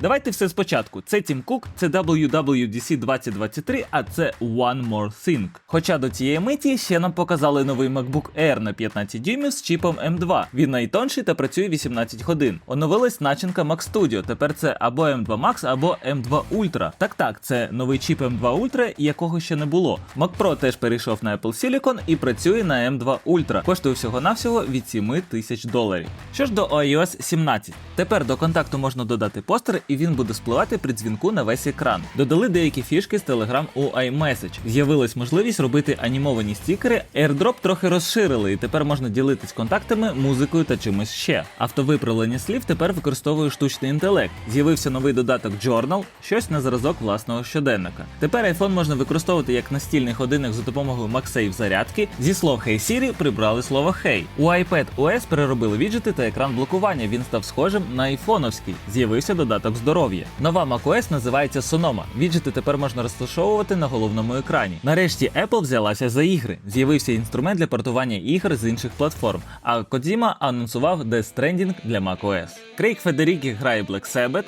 Давайте все спочатку. Це Тім Кук, це WWDC 2023, а це One More Thing. Хоча до цієї миті ще нам показали новий MacBook Air на 15 дюймів з чіпом M2. Він найтонший та працює 18 годин. Оновилась начинка Mac Studio. Тепер це або M2 Max, або M2 Ultra. Так так, це новий чіп M2 Ultra, якого ще не було. Mac Pro теж перейшов на Apple Silicon і працює на M2 Ultra. Коштує всього-навсього від 7 тисяч доларів. Що ж до iOS 17. Тепер до контакту можна додати постер, і він буде спливати при дзвінку на весь екран. Додали деякі фішки з Telegram у iMessage. З'явилась можливість робити анімовані стікери. AirDrop трохи розширили, і тепер можна ділитись контактами, музикою та чимось ще. Автовиправлення слів тепер використовує штучний інтелект. З'явився новий додаток Journal, щось на зразок власного щоденника. Тепер iPhone можна використовувати як настільний годинник за допомогою MagSafe зарядки. Зі слов Hey Siri прибрали слово Hey. У iPad OS переробили віджити та екран блокування. Він став схожим на айфоновський. З'явився додаток здоров'я. Нова macOS називається Sonoma. Віджити тепер можна розташовувати на головному екрані. Нарешті Apple взялася за ігри. З'явився інструмент для портування ігр з інших платформ. А Кодзіма анонсував Death Stranding для macOS. Крейг Федерікі грає Black Sabbath.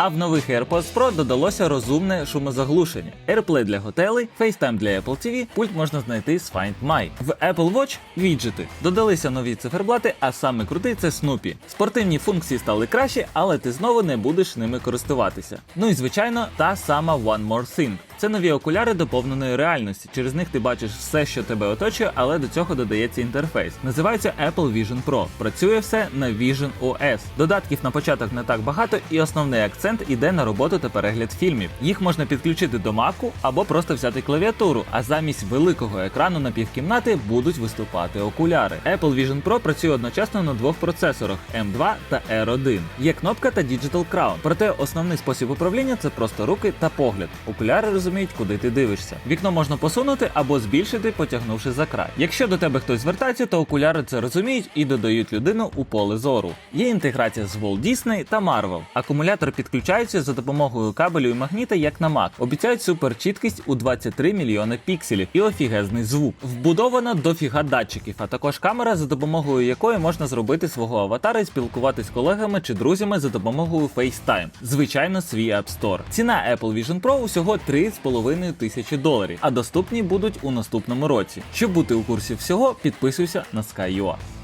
А в нових AirPods Pro додалося розумне шумозаглушення, AirPlay для готелей, FaceTime для Apple TV, пульт можна знайти з Find My. В Apple Watch віджити. Додалися нові циферблати, а саме крутий це Snoopy. Спортивні функції стали краще, але ти знову не будеш ними користуватися. Ну і звичайно, та сама One More Thing. Це нові окуляри доповненої реальності. Через них ти бачиш все, що тебе оточує, але до цього додається інтерфейс. Називається Apple Vision Pro. Працює все на Vision OS. Додатків на початок не так багато, і основний акцент іде на роботу та перегляд фільмів. Їх можна підключити до Macu або просто взяти клавіатуру, а замість великого екрану на півкімнати будуть виступати окуляри. Apple Vision Pro працює одночасно на двох процесорах M2 та R1. Є кнопка та Digital Crown. Проте основний спосіб управління це просто руки та погляд. Окуляри розуміють, куди ти дивишся. Вікно можна посунути або збільшити, потягнувши за край. Якщо до тебе хтось звертається, то окуляри це розуміють і додають людину у поле зору. Є інтеграція з Walt Disney та Marvel. Акумулятор підключається за допомогою кабелю і магніта, як на Mac. Обіцяють суперчіткість у 23 мільйони пікселів і офігезний звук. Вбудовано дофіга датчиків, а також камера, за допомогою якої можна зробити свого аватара і спілкуватись з колегами чи друзями за допомогою FaceTime. Звичайно, свій App Store. Ціна Apple Vision Pro усього 3,5 тисячі доларів, а доступні будуть у наступному році. Щоб бути у курсі всього, підписуйся на Sky.ua.